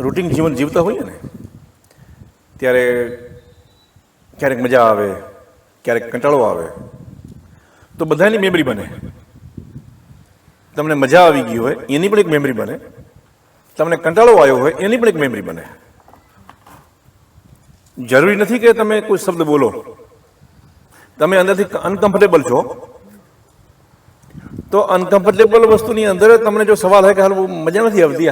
Routine જીવન જીવતા હોઈએ ને, ત્યારે ક્યારેક મજા આવે, ક્યારેક કંટાળો આવે, તો બધાની મેમરી બને. તમને મજા આવી ગઈ હોય, એની પણ એક મેમરી બને. તમને કંટાળો આવ્યો હોય, એની પણ એક મેમરી બને. જરૂરી નથી કે તમે કોઈ શબ્દ બોલો. તમે અંદરથી અનકમ્ફર્ટેબલ છો. તો અનકમ્ફર્ટેબલ વસ્તુની અંદર તમને જો સવાલ હોય કે હાલ મજા નથી આવતી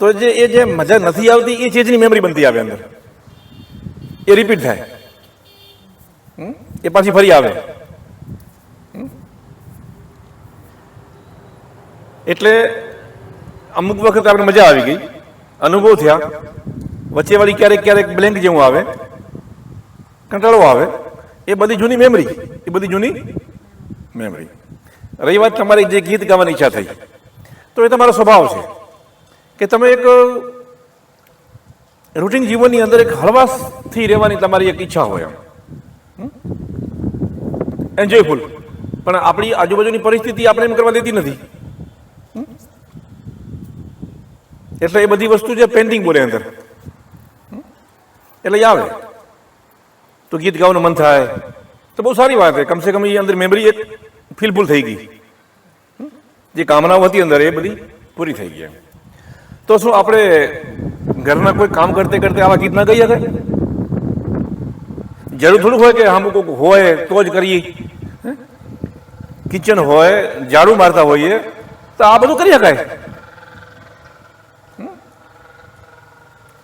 તો જે એ જે મજા નથી આવતી, એ ચીજની મેમરી બનતી આવે અંદર. એ રિપીટ થાય? એ પાછી ફરી આવે? એટલે અમુક વખત આપણે મજા આવી ગઈ, અનુભવ થયા. વચ્ચે વાળી ક્યારેક ક્યારેક બ્લેન્ક જેવું આવે, કંટાળો આવે. એ બધી જૂની મેમરી એ બધી જૂની મેમરી રહી વાત તમારી, જે ગીત ગાવાની ઈચ્છા થઈ. તો એ તમારો સ્વભાવ છે. કે તમે એક રૂટિન જીવનની અંદર એક હળવાશથી રહેવાની તમારી એક ઈચ્છા હોય એમ. એન્જોયફુલ પણ આપણી આજુબાજુની પરિસ્થિતિ આપણે એમ કરવા દેતી નથી. એટલે એ બધી વસ્તુ છે પેન્ડિંગ બોલે અંદર. એટલે આવે. તો ગીત ગાવાનું મન થાય. તો બહુ સારી વાત છે. કમસે કમ એ અંદર મેમરી એક ફીલફુલ થઈ ગઈ. જે કામનાઓ હતી અંદર એ બધી પૂરી થઈ ગઈ એમ. તો શું આપણે ઘરના કોઈ કામ કરતે કરતે આવા ગીત ના ગઈ શકાય જરૂર થોડું હોય કે અમુક હોય તો જ કરીએ. કિચન હોય, ઝાડુ મારતા હોઈએ, તો આ બધું કરી શકાય?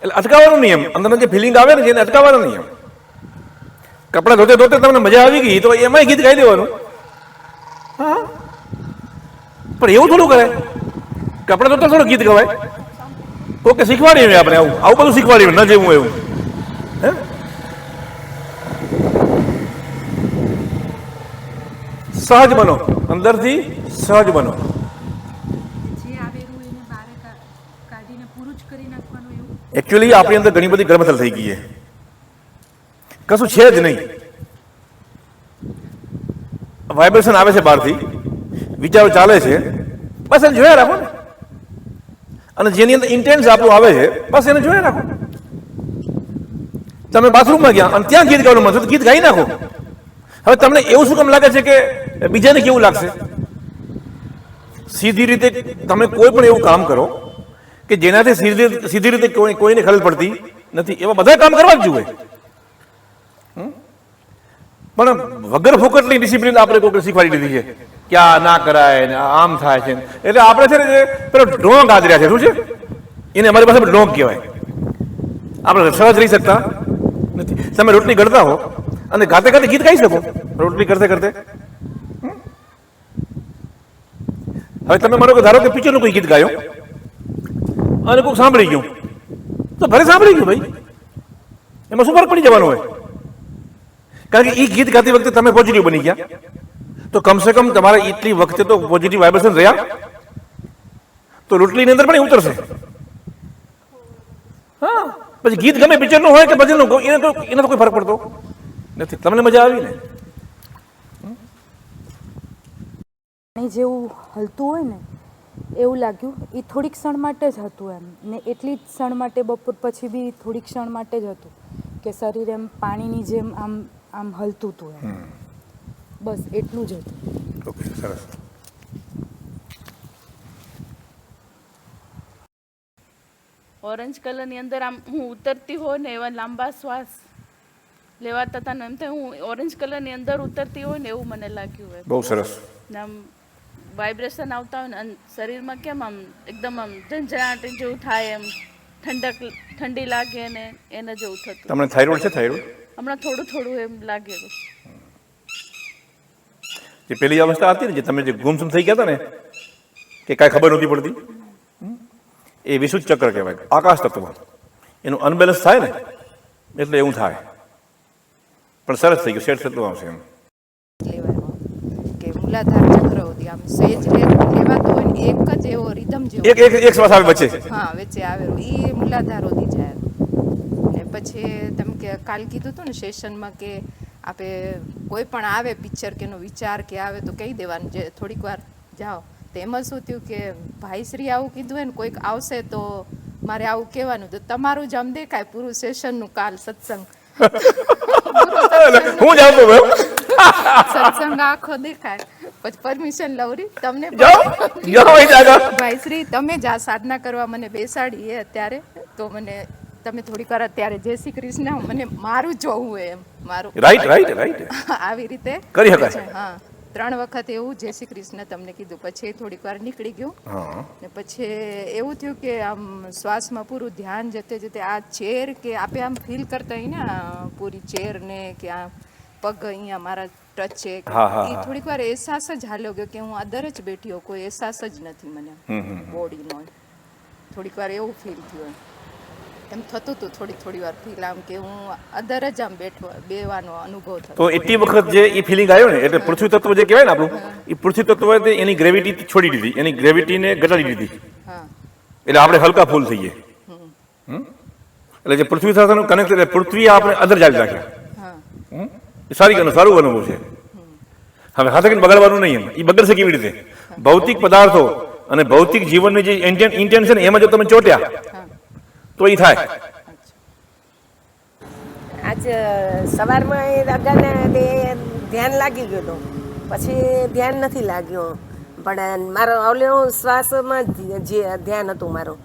એટલે અટકાવવાનો નિયમ. અંદરના જે ફિલિંગ આવે ને એને અટકાવવાનો નિયમ. કપડાં ધોતે ધોતે તમને મજા આવી ગઈ, તો એમાંય ગીત ગાઈ દેવાનું. હા? પણ એવું થોડું કરે. કપડાં ધોતા થોડું ગીત ગવાય. કોકે શીખવાડીએ આપણે આવું? આવું બધું શીખવાડીએ ન જેવું એવું. હે? સહજ બનો. અંદરથી સહજ બનો. એકચ્યુઅલી આપણી અંદર ઘણી બધી ગરમથલ થઈ ગઈ છે. કશું છે જ નહીં. વાઇબ્રેશન આવે છે બહારથી. વિચારો ચાલે છે. બસ એને જોયા રાખો ને. અને જેની અંદર ઇન્ટેન્સ આપણું આવે છે, બસ એને જોઈ રાખો. તમે બાથરૂમમાં ગયા અને ત્યાં ગીત ગાવાનું મળશે ગીત ગાઈ નાખો. હવે તમને એવું શું કેમ લાગે છે કે બીજાને કેવું લાગશે? સીધી રીતે તમે કોઈ પણ એવું કામ કરો કે જેનાથી સીધી સીધી રીતે કોઈ કોઈને ખલેલ પડતી નથી. એવા બધા કામ કરવા જ જોઈએ? પણ વગર ફોકટની ડિસિપ્લિન આપણે કોઈ શીખવાડી દીધી છે. કે આ ના કરાય ને આમ થાય છે એટલે આપણે છે ને જે પેલો ઢોંગ આદર્યા છે, શું છે? એને અમારી પાસે ઢોંગ કહેવાય. આપણે સહજ રહી શકતા નથી. તમે રોટલી ગળતા હો અને ગાતે ગાતે ગીત ગાઈ શકો. રોટલી કરતે કરતે? હવે તમે મારો ધારો કે પિક્ચરનું કોઈ ગીત ગાયો અને કોઈક સાંભળી ગયું. તો ભલે સાંભળી ગયું ભાઈ. એમાં શું ફરક પડી જવાનો હોય? કારણ કે એ ગીત ગાતી વખતે તમે પોઝિટિવ બની ગયા. તો કમસે કમ તમારે એટલી વખતે તો પોઝિટિવ વાઇબ્રેશન રહ્યા? તો રોટલીની અંદર પણ ઉતરશે? હા. પછી ગીત ગમે પિક્ચરનું હોય કે ભજનનું એને તો એને તો કોઈ ફરક પડતો નથી. તમને મજા આવી ને? પાણી જેવું હલતું હોય ને એવું લાગ્યું. એ થોડીક ક્ષણ માટે જ હતું એમ. ને એટલી જ ક્ષણ માટે બપોર પછી બી થોડીક ક્ષણ માટે જ હતું કે શરીર એમ પાણીની જેમ આમ આમ હલતું હતું એમ. બસ એટલું જ હતું. ઓકે સરસ. ઓરેન્જ કલરની અંદર આમ હું ઉતરતી હોય ને એવા લાંબા શ્વાસ લેવાતા હતા ને એમ થાય હું ઓરેન્જ કલરની અંદર ઉતરતી હોય ને એવું મને લાગ્યું હોય. બહુ સરસ. ને આમ વાઇબ્રેશન આવતા હોય ને શરીરમાં કેમ આમ એકદમ આમ ઝંઝણાટ જેવું થાય એમ ઠંડક ઠંડી લાગે ને એને જેવું થતું. તમને થાઇરોઇડ છે થાઇરોઇડ? હમણાં થોડું થોડું એમ લાગેલું. જે પેલી અવસ્થા હતી ને જે તમે જે ગુમસુમ થઈ ગયા હતા ને કે કાંઈ ખબર નહોતી પડતી? એ વિશુદ્ધ ચક્ર કહેવાય આકાશ તત્વ એનું અનબેલેન્સ થાય ને એટલે એવું થાય. પણ સરસ થઈ ગયું શેઠ થતું આવશે એમ. કે મૂલાધાર ચક્ર હતી આમ સહેજ લેવાતો હોય ને એક જ એવો રિધમ જેવો એક એક એક શ્વાસ આવે વચ્ચે. હા વચ્ચે આવે એ મૂલાધાર હતી જાય. ને પછી તમે કે કાલ કીધું હતું ને સેશનમાં કે આપે કોઈ પણ આવે પિક્ચર કે એનો વિચાર કે આવે તો કહી દેવાનું જે થોડીક વાર જાઓ. તો એમાં શું થયું કે ભાઈશ્રી આવું કીધું હોય ને કોઈક આવશે તો મારે આવું કહેવાનું. તો તમારું જ આમ દેખાય પૂરું સેશનનું કાલ સત્સંગ. હું સત્સંગ આખો દેખાય. પછી પરમિશન લવરી તમને જાઓ જાઓ અહીં જાગા ભાઈ શ્રી તમે જ આ સાધના કરવા મને બેસાડી એ અત્યારે. તો મને તમે થોડીક વાર અત્યારે જય શ્રી કૃષ્ણ મને મારું જોવું એમ મારું. રાઈટ રાઈટ રાઈટ આવી રીતે. કરી શકાય. હા ત્રણ વખત એવું જય શ્રી કૃષ્ણ તમને કીધું. પછી થોડીક વાર નીકળી ગયું. ને પછી એવું થયું કે આમ શ્વાસમાં પૂરું ધ્યાન જતે જતે આ ચેર કે આપે આમ ફીલ કરતા હોય ને પૂરી ચેર ને કે આ પગ અહીંયા મારા ટચ છે. એ થોડીક વાર અહેસાસ જ હાલ્યો ગયો કે હું અદર જ બેઠી હોઉં કોઈ અહેસાસ જ નથી મને. બોડીનો થોડીક વાર એવું ફીલ થયું એમ થતું હતું થોડી થોડી વાર ફીલ આમ કે હું અદર જ આમ બેઠો બેવાનો અનુભવ થતો તો એટલી વખત જે એ ફિલિંગ આવ્યો ને એટલે પૃથ્વી તત્વ જે કહેવાય ને આપણું એ પૃથ્વી તત્વ એની ગ્રેવિટી છોડી દીધી એની ગ્રેવિટીને ઘટાડી દીધી. એટલે આપણે હલકા ફૂલ થઈએ હમ? એટલે જે પૃથ્વી સાથેનું કનેક્ટ એટલે પૃથ્વી આપણે અદર જાળી રાખે. હમ? એ સારી કહેવાનું સારું અનુભવ છે. હવે હાથે બગાડવાનું નહીં એમ. એ બગડશે કેવી રીતે? ભૌતિક પદાર્થો અને ભૌતિક જીવનની જે ઇન્ટેન્શન એમાં જો તમે ચોટ્યા તો એ થાય. આજ સવારમાં એ દાદાને તે ધ્યાન લાગી ગયું હતું પછી ધ્યાન નથી લાગ્યું. પણ મારો હું શ્વાસમાં ધ્યાન હતું મારું.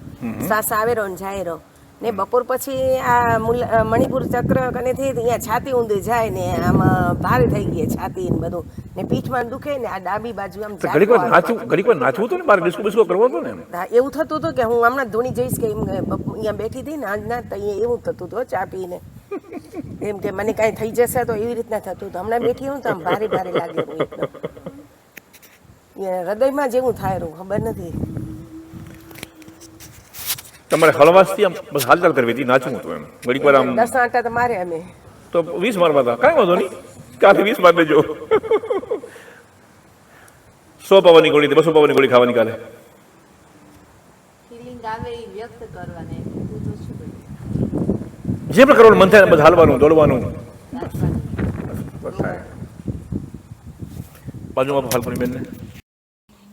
શ્વાસ આવેરો ને જાયરો ને બપોર પછી આ મણિપુર ચક્ર કનેથી અહીંયા છાતી ઊંધી જાય ને આમ ભારે થઈ ગઈ છાતી ને બધું. ને પીઠમાં દુખે ને આ ડાબી બાજુ આમ ઘડીક વાર ઘડીક વાર નાચવું હતું ને? મારે ડિસ્કો બિસ્કો કરવો હતો ને હા, એવું થતું હતું કે હું હમણાં ધોની જઈશ કે એમ અહીંયા બેઠી હતી ને આજના તો અહીંયા એવું થતું હતું ચા પીને. એમ કે મને કાંઈ થઈ જશે તો એવી રીતના થતું હતું. હમણાં બેઠી હું તો આમ ભારે ભારે લાગે હૃદયમાં જેવું થાય રહું ખબર નથી. તમારે હળવાશથી આમ બસ હાલચાલ કરવી હતી નાચવું હતું એમ. ઘડીક વાર આમ દસ આટા તો મારે અમે. તો વીસ મારવા હતા કાંઈ વાંધો નહીં. કાલે વીસ માર દેજો. સો પાવાની ગોળી બસો પાવાની ગોળી ખાવાની કાલે. ફિલિંગ આવે એ વ્યક્ત કરવાને. હું તો શું કરું જે પણ કરવાનું મન થાય બસ હાલવાનું દોડવાનું. બાજુમાં ફાલપુરી બેન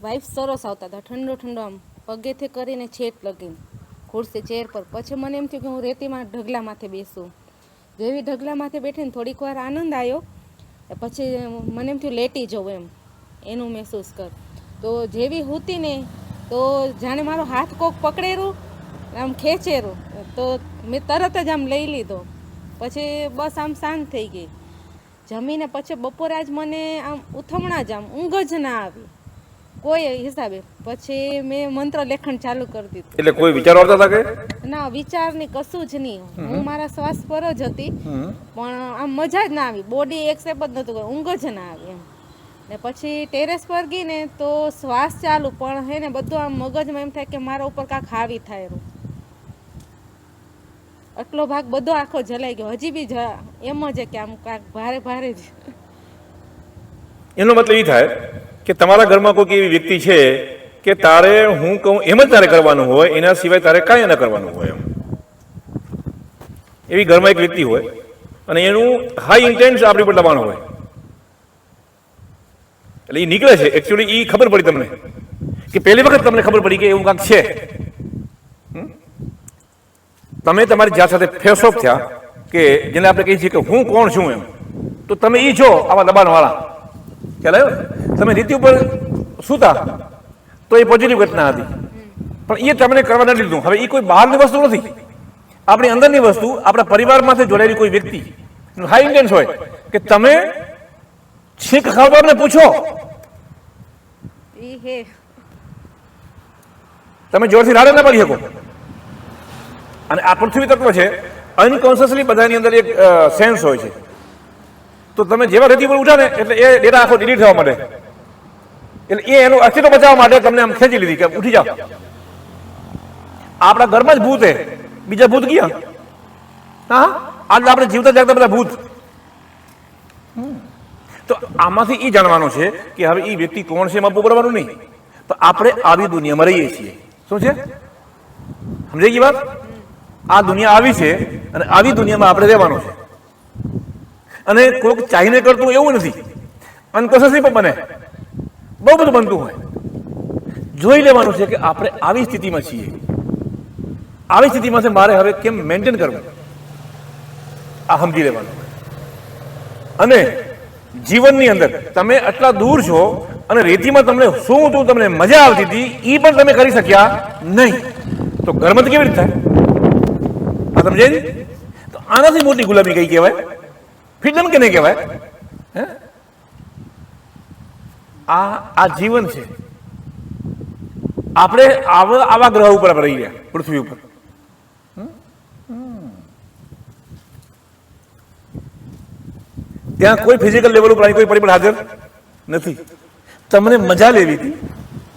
વાઇફ સરસ આવતા હતા ઠંડો ઠંડો આમ પગેથી કરીને છેટ લગીને. ખુરશી, ચેર પર. પછી મને એમ થયું કે હું રેતીમાં ઢગલા માથે બેસું. જેવી ઢગલા માથે બેઠીને થોડીક વાર આનંદ આવ્યો પછી મને એમ થયું લેટી જવું એમ. એનું મહેસૂસ કર. તો જેવી હતી ને, તો જાણે મારો હાથ કોક પકડેરું, આમ ખેંચેરું. તો મેં તરત જ આમ લઈ લીધો. પછી બસ આમ શાંત થઈ ગઈ. જમીને પછી બપોરે જ મને આમ ઉથમણા જ આમ ઊંઘ જ ના આવી. કોઈ હિસાબે. પછી મેં મંત્ર લેખન ચાલુ કરી દીધું. એટલે કોઈ વિચાર આવતા હતા કે? ના વિચારની કશું જ નહીં. હું મારા શ્વાસ પર જ હતી. પણ આમ મજા જ ના આવી. બોડી એક્સેપ્ટ જ નતું ઊંઘ જ ના આવી એમ. ને પછી ટેરેસ પર ગઈ ને તો શ્વાસ ચાલુ પણ હે ને બધું આમ મગજમાં એમ થાય કે મારા ઉપર કાંક હાવી થાય એનું આટલો ભાગ બધો આખો જલાઈ ગયો. હજી બી એમ જ કે આમ કાંક ભારે ભારે જ. એનો મતલબ એ થાય કે તમારા ઘરમાં કોઈક એવી વ્યક્તિ છે કે તારે હું કહું એમ જ તારે કરવાનું હોય, એના સિવાય તારે કાંઈ ન કરવાનું હોય એમ. એવી ઘરમાં એક વ્યક્તિ હોય અને એનું હાઈ ઇન્ટેન્સ આપણી પર દબાણ હોય. એટલે એ નીકળે છે. એકચ્યુઅલી એ ખબર પડી તમને કે પહેલી વખત તમને ખબર પડી કે એવું કાંક છે? તમે તમારી જાત સાથે ફેસ ઓફ થયા કે જેને આપણે કહીએ છીએ કે હું કોણ છું એમ. તો તમે એ છો આવા દબાણવાળા. ખ્યાલ આવ્યો? તમે નીતિ ઉપર સૂતા તો એ પોઝિટિવ ઘટના હતી. પણ એ તમને કરવા નથી લીધું હવે એ કોઈ બહારની વસ્તુ નથી. આપણી અંદરની વસ્તુ આપણા પરિવારમાંથી જોડાયેલી કોઈ વ્યક્તિ હાઈ ઇન્ટેન્સ હોય કે તમે છીંક ખાવાને પૂછો. તમે જોરથી રાડે ના પડી શકો. અને આ પૃથ્વી તત્વ છે. અનકોન્શિયસલી બધાની અંદર એક સેન્સ હોય છે. તો તમે જેવા રેતી પર ઉઠા ને એટલે એ ડેટા આખો ડિલીટ થવા માટે એટલે એ એનું અસ્તિત્વ બચાવવા માટે તમને આમ ખેંચી લીધી કે ઉઠી જાઓ. આપણા ઘરમાં જ ભૂત હે. બીજા ભૂત ગયા હા? આજે આપણે જીવતા જાગતા બધા ભૂત. તો આમાંથી એ જાણવાનું છે કે હવે એ વ્યક્તિ કોણ છે એમાં પોપરવાનું નહીં. તો આપણે આવી દુનિયામાં રહીએ છીએ. શું છે? સમજાઈ ગઈ વાત? આ દુનિયા આવી છે અને આવી દુનિયામાં આપણે રહેવાનું છે. અને કોઈક ચાહીને કરતું એવું નથી. અનકોન્શિયસલી પણ બને. બહુ બધું બનતું હોય. જોઈ લેવાનું છે કે આપણે આવી સ્થિતિમાં છીએ. આવી સ્થિતિમાં છે મારે હવે કેમ મેન્ટેન કરવું? આ સમજી લેવાનું. અને જીવનની અંદર તમે આટલા દૂર છો અને રેતીમાં તમને શું હતું, તમને મજા આવતી હતી એ પણ તમે કરી શક્યા નહીં. તો ઘરમાં કેવી રીતે થાય? આ સમજાય? તો આનાથી મોટી ગુલામી કઈ કહેવાય? ફ્રીડમ કે નહીં કહેવાય આ આ જીવન છે. આપણે આવા ગ્રહ ઉપર આપણે રહી રહ્યા પૃથ્વી ઉપર. ત્યાં કોઈ ફિઝિકલ લેવલ ઉપર કોઈ પરિબળ હાજર નથી. તમને મજા લેવી હતી.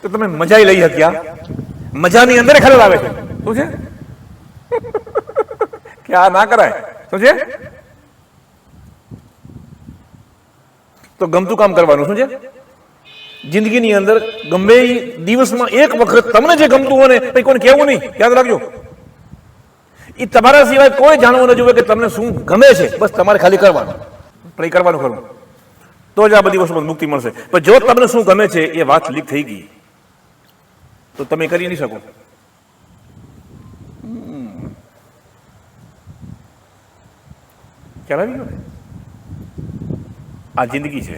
તો તમે મજા લઈ શક્યા મજાની અંદર ખલેલ આવે છે. શું છે? કે આ ના કરાય. શું છે? તો ગમતું કામ કરવાનું, શું છે? જિંદગીની અંદર ગમે દિવસમાં એક વખત તમને જે ગમતું હોય ને, પછી કોને કહેવું નહીં. યાદ રાખજો. એ તમારા સિવાય કોઈ જાણવું ન જોવે કે તમને શું ગમે છે. બસ તમારે ખાલી કરવાનું. એ કરવાનું ખરું. તો જ આ બધી વસ્તુમાં મુક્તિ મળશે. પણ જો તમને શું ગમે છે, એ વાત લીક થઈ ગઈ. તો તમે કરી નહીં શકો. ખ્યાલ ગયો ને? આ જિંદગી છે.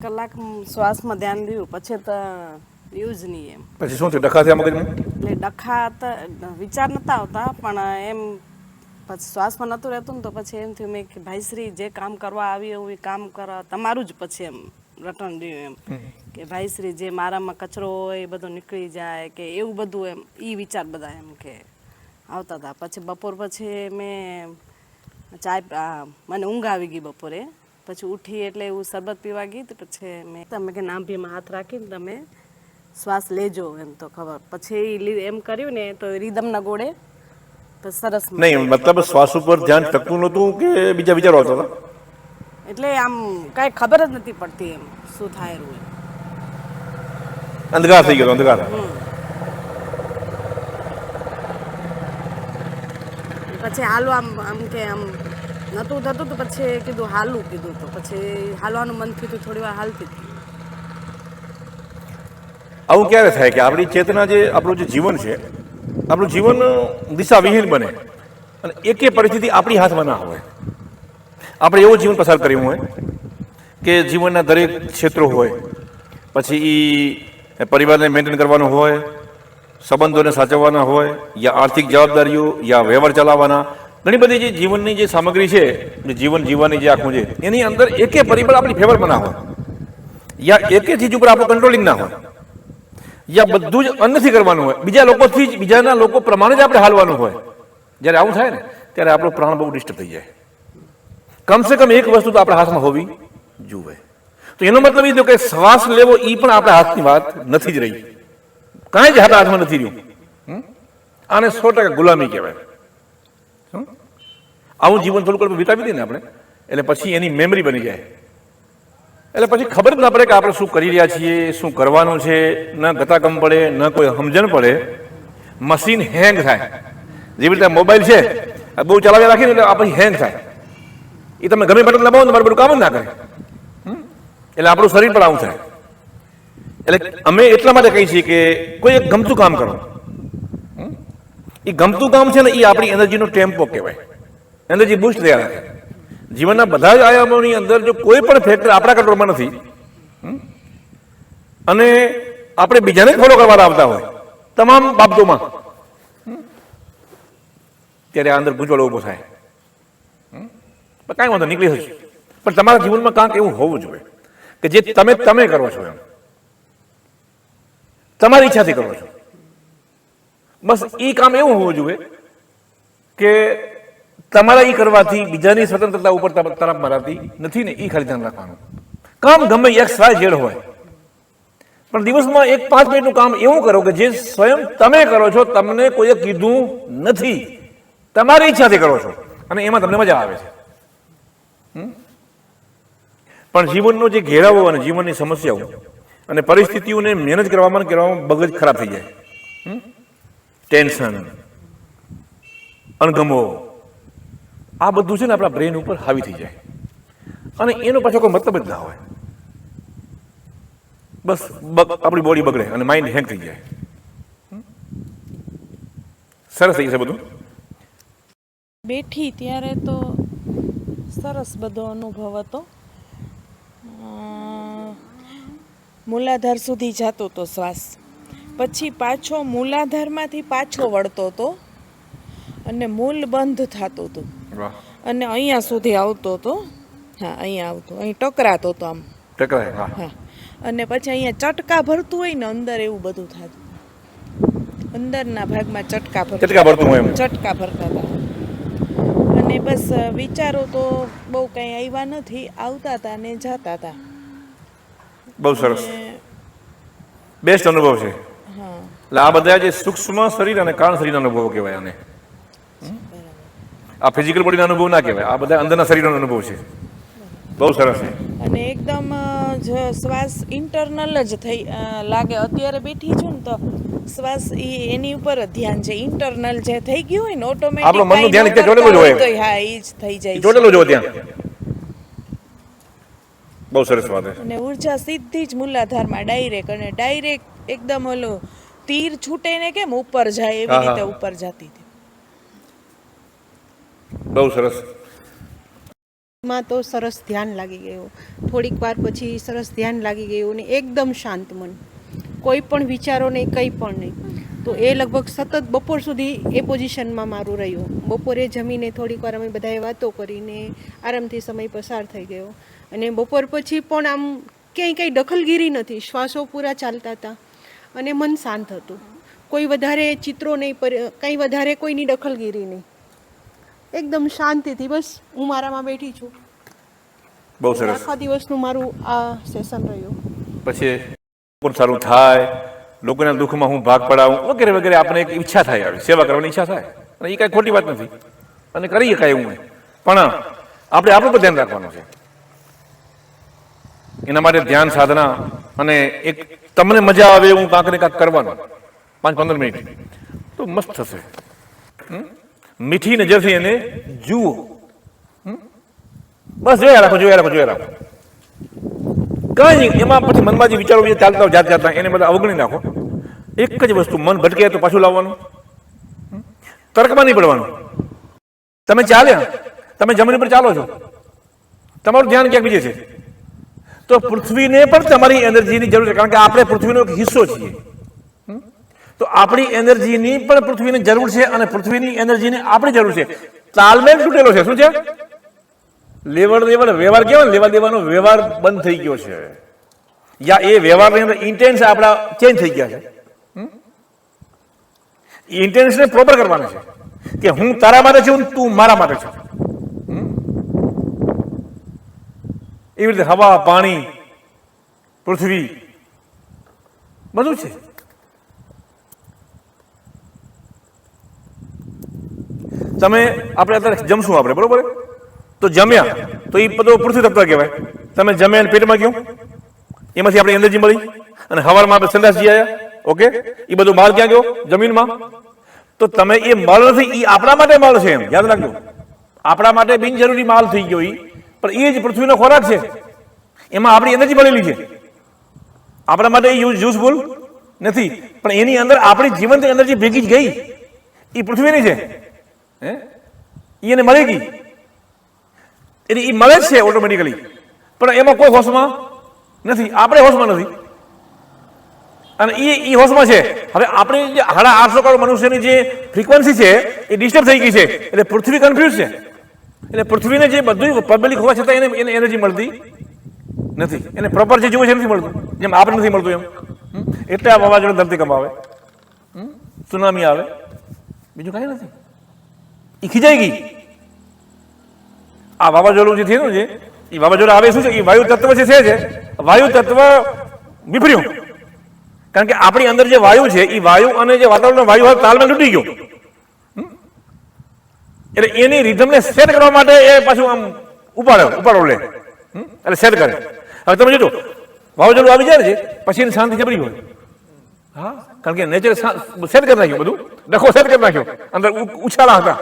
કલાક શ્વાસમાં ધ્યાન દઉં પછી તો યુઝ નહીં એમ. પછી શું થયું? ડખા થયા મગજમાં? એટલે ડખા તો વિચાર નતા આવતા પણ એમ પછી શ્વાસમાં નતું રહેતું ને તો પછી એમ થયું મેં કે ભાઈ શ્રી જે કામ કરવા આવી હું એ કામ કરવા તમારું જ પછી એમ રટણ રહ્યું એમ. કે ભાઈ શ્રી જે મારામાં કચરો હોય એ બધો નીકળી જાય કે એવું બધું એમ એ વિચાર બધા એમ કે આવતા હતા. પછી બપોર પછી મેં ચાય આ, મને ઊંઘ આવી ગઈ બપોરે. પછી ઉઠી એટલે એવું શરબત પીવા ગઈ તો પછી મેં તમે કે નાભીમાં હાથ રાખીને તમે શ્વાસ લેજો એમ તો ખબર. પછી એમ કર્યું ને તો રીદમના ગોળે તો સરસ નહીં મતલબ શ્વાસ ઉપર ધ્યાન ટકતું નહોતું કે બીજા વિચારો આવતા હતા? એટલે આમ કાંઈ ખબર જ નથી પડતી એમ શું થાય રહ્યું અંધકાર થઈ ગયો અંધકાર. પછી હાલો આમ આમ કે આમ નહોતું થતું તો પછી કીધું હાલું કીધું તો. પછી હાલવાનું મન થયું થોડી વાર હાલતી આવું ક્યારે થાય કે આપણી ચેતના જે આપણું જે જીવન છે, આપણું જીવન દિશાવિહીન બને અને એકે પરિસ્થિતિ આપણી હાથમાં ના હોય. આપણે એવું જીવન પસાર કર્યું હોય કે જીવનના દરેક ક્ષેત્રો હોય. પછી એ પરિવારને મેન્ટેન કરવાનું હોય સંબંધોને સાચવવાના હોય, યા આર્થિક જવાબદારીઓ, યા વ્યવહાર ચલાવવાના, ઘણી બધી જે જીવનની જે સામગ્રી છે જીવન જીવવાની જે આખું છે, એની અંદર એકે પરિબળ આપણી ફેવરમાં ના હોય યા એકે ચીજ ઉપર આપણું કંટ્રોલિંગ ના હોય. યા બધું જ અન્નથી કરવાનું હોય. બીજા લોકોથી જ, બીજાના લોકો પ્રમાણે જ આપણે હાલવાનું હોય. જ્યારે આવું થાય ને, ત્યારે આપણો પ્રાણ બહુ ડિસ્ટર્બ થઈ જાય. કમસે કમ એક વસ્તુ તો આપણા હાથમાં હોવી જુએ તો એનો મતલબ એ થયો કે શ્વાસ લેવો એ પણ આપણા હાથની વાત નથી જ રહી. કાંઈ જ હાથમાં નથી રહ્યું? આને સો ટકા ગુલામી કહેવાય? આવું જીવન થોડુંક આપણે વિતાવી દઈએ ને આપણે, એટલે પછી એની મેમરી બની જાય. એટલે પછી ખબર જ ના પડે કે આપણે શું કરી રહ્યા છીએ, શું કરવાનું છે, ન ગતાગમ પડે, ન કોઈ સમજણ પડે. મશીન હેંગ થાય. જેવી રીતે મોબાઈલ છે બહુ ચલાવી રાખીને એટલે આ પછી હેંગ થાય. એ તમે ગમે બટન દબાવો ને મારું બધું કામ જ ના કરે. એટલે આપણું શરીર પણ આવું થાય. એટલે અમે એટલા માટે કહીએ છીએ કે કોઈ એક ગમતું કામ કરો? એ ગમતું કામ છે ને એ આપણી એનર્જીનો ટેમ્પો કહેવાય. એનર્જી બુસ્ટ થયા રાખે. જીવનના બધા જ આયામોની અંદર જો કોઈ પણ ફેક્ટર આપણા કંટ્રોલમાં નથી? અને આપણે બીજાને ફોલો કરવા આવતા હોય, તમામ બાબતોમાં? ત્યારે આ અંદર ગુંચવાડો ઊભો થાય. કાંઈ વાંધો નીકળી જશે. પણ તમારા જીવનમાં કાંઈક એવું હોવું જોઈએ કે જે તમે તમે કરો છો એમ. તમારી ઈચ્છાથી કરો છો. બસ એ કામ એવું હોવું જોઈએ કે તમારા એ કરવાથી બીજાની સ્વતંત્રતા ઉપર તરફ મરાતી નથી ને એ ખાલી ધ્યાન રાખવાનું. કામ ગમે એક સાય જેડ હોય, પણ દિવસમાં એક પાંચ મિનિટનું કામ એવું કરો કે જે સ્વયં તમે કરો છો, તમને કોઈએ કીધું નથી. તમારી ઈચ્છાથી કરો છો, અને એમાં તમને મજા આવે છે? પણ જીવનનો જે ઘેરાવો અને જીવનની સમસ્યાઓ અને પરિસ્થિતિઓને મેનેજ કરવામાં કરવામાં બગજ ખરાબ થઈ જાય? ટેન્શન અણગમો. આ બધું છે ને આપણા બ્રેન ઉપર હાવી થઈ જાય. અને એનો પાછો કોઈ મતલબ જ ના હોય. બસ આપણી બોડી બગડે અને માઇન્ડ હેંગ થઈ જાય. સરસ થઈ જશે બધું? બેઠી ત્યારે તો સરસ બધો અનુભવ હતો. મૂલાધાર સુધી જતો હતો શ્વાસ. પછી પાછો મૂલાધારમાંથી પાછો વળતો હતો અને મૂલ બંધ થતું હતું અને અહીંયા સુધી આવતો હતો હા અહીંયા આવતો અહીં ટકરાતો હતો આમ. ટકરાય હા. અને પછી અહીંયા ચટકા ભરતું હોય ને અંદર એવું બધું થતું. અંદરના ભાગમાં ચટકા ભરતા. ચટકા ભરતું હોય ચટકા ભરતા હતા. અને બસ વિચારો તો બહુ કંઈ આવ્યા નથી. આવતા હતા ને જતા હતા. બહુ સરસ. બેસ્ટ અનુભવ છે. એટલે આ બધા જે સૂક્ષ્મ શરીર અને કારણ શરીરના અનુભવો કહેવાય આને. આ ફિઝિકલ બોડીના અનુભવ ના કહેવાય. આ બધા અંદરના શરીરનો અનુભવ છે. બહુ સરસ છે. અને એકદમ જ શ્વાસ ઇન્ટરનલ જ થઈ લાગે. અત્યારે બેઠી છું ને તો શ્વાસ એની ઉપર ધ્યાન છે. ઇન્ટરનલ જે થઈ ગયું હોય ને ઓટોમેટિક આપણો મનનું ધ્યાન ત્યાં જોડેલું જ હોય. હા એ જ થઈ જાય જોડેલું જો ત્યાં બહુ સરસ વાત છે. અને ઊર્જા સીધી જ મૂલાધારમાં ડાયરેક્ટ અને ડાયરેક્ટ એકદમ ઓલો તીર છૂટે ને કેમ ઉપર જાય એવી. રીતે ઉપર જતી હતી. બહુ સરસ. માં તો સરસ ધ્યાન લાગી ગયું. થોડીક વાર પછી સરસ ધ્યાન લાગી ગયું ને એકદમ શાંત મન. કોઈ પણ વિચારો નહીં કંઈ પણ નહીં. તો એ લગભગ સતત બપોર સુધી એ પોઝિશનમાં મારું રહ્યું. બપોરે જમીને થોડીક વાર અમે બધાએ વાતો કરીને આરામથી સમય પસાર થઈ ગયો. અને બપોર પછી પણ આમ ક્યાંય કંઈ દખલગીરી નથી શ્વાસો પૂરા ચાલતા હતા અને મન શાંત હતું. કોઈ વધારે ચિત્રો નહીં પર કંઈ વધારે કોઈની દખલગીરી નહીં. એકદમ શાંતિથી બસ હું મારામાં બેઠી છું. બહુ સરસ. આખા દિવસનું મારું આ સેશન રહ્યું. પછી પણ સારું થાય લોકોના દુઃખમાં હું ભાગ પડાવું વગેરે વગેરે આપણે એક ઈચ્છા થાય આવી સેવા કરવાની ઈચ્છા થાય. અને એ કાંઈ ખોટી વાત નથી. અને કરી શકાય એવું. પણ આપણે આપણું પર ધ્યાન રાખવાનું છે. એના માટે ધ્યાન, સાધના અને એક તમને મજા આવે એવું કાંક ને કાંક કરવાનું. પાંચ, પંદર મિનિટ. તો મસ્ત થશે? મીઠી નજરથી એને જુઓ. બસ, જોયા રાખો જોયા રાખો જોયા રાખો. કઈ એમાં પછી મનમાં જે વિચારો ચાલતા જાત જાતના, એને બધા અવગણી નાખો. એક જ વસ્તુ, મન ભટકે તો પાછું લાવવાનું. તર્કમાં નહીં પડવાનું. તમે ચાલ્યા, તમે જમીન પર ચાલો છો. તમારું ધ્યાન ક્યાંક બીજે છે? તો પૃથ્વીને પણ તમારી એનર્જીની જરૂર છે. કારણ કે આપણે પૃથ્વીનો એક હિસ્સો છીએ. તો આપણી એનર્જીની પણ પૃથ્વીની જરૂર છે અને પૃથ્વીની એનર્જીની આપણી જરૂર છે. તાલમેલ તૂટેલો છે. શું છે? લેવડ દેવડ વ્યવહાર કેવો લેવા દેવાનો વ્યવહાર બંધ થઈ ગયો છે. યા એ વ્યવહારની અંદર ઇન્ટેન્સ આપણા ચેન્જ થઈ ગયા છે. ઇન્ટેન્સને પ્રોપર કરવાના છે. કે હું તારા માટે છું તું મારા માટે છું. એવી રીતે હવા, પાણી, પૃથ્વી, બધું છે. તમે આપણે અત્યારે જમશું આપણે, બરોબર? તો જમ્યા, તો એ બધો પૃથ્વી તત્વ કહેવાય. તમે જમ્યા અને પેટમાં ગયું? એમાંથી આપણે એનર્જી મળી. અને હવારમાં આપણે સંદાસ જઈ આવ્યા ઓકે? એ બધું માલ ક્યાં ગયો? જમીનમાં. તો તમે એ માલ નથી એ આપણા માટે માલ છે એમ. યાદ રાખજો. આપણા માટે બિનજરૂરી માલ થઈ ગયો એ પણ એ જ પૃથ્વીનો ખોરાક છે. એમાં આપણી એનર્જી મળેલી છે. આપણા માટે યુઝ યુઝફુલ નથી. પણ એની અંદર આપણી જીવંત એનર્જી ભેગી જ ગઈ. એ પૃથ્વીની છે. હે? એને મળે ગઈ એટલે એ મળે જ છે ઓટોમેટિકલી પણ એમાં કોઈ હોશમાં નથી. આપણે હોશમાં નથી. અને એ એ હોશમાં છે. હવે આપણે જે સાડા આઠસો કરોડ મનુષ્યની જે ફ્રીક્વન્સી છે, એ ડિસ્ટર્બ થઈ ગઈ છે. એટલે પૃથ્વી કન્ફ્યુઝ છે. એટલે પૃથ્વીને જે બધું પબ્લિક હોવા છતાં એને એને એનર્જી મળતી નથી. એને પ્રોપર જે જોવે છે નથી મળતું. જેમ આપણે નથી મળતું એમ? એટલે આ વાવાઝોડું ધરતીકંપ આવે સુનામી આવે. બીજું કાંઈ નથી. એ ખીજાઈ ગઈ. આ વાવાઝોડું જે થયું છે એ વાવાઝોડું આવે શું છે? એ વાયુ તત્વ જે છે વાયુ તત્વ વિફર્યું કારણ કે આપણી અંદર જે વાયુ છે એ વાયુ અને જે વાતાવરણ વાયુ હોય તાલમેલ તૂટી ગયો? એટલે એની રિધમને સેટ કરવા માટે એ પાછું આમ ઉપાડે, ઉપાડો લે? એટલે સેટ કરે. હવે તમે જોજો, વાવાઝોડું આવી જાય છે પછી એની શાંતિ જબરી હોય. હા? કારણ કે નેચર સેટ કરી નાખ્યું બધું. ડખો સેટ કરી નાખ્યો. અંદર ઉછાળા હતા.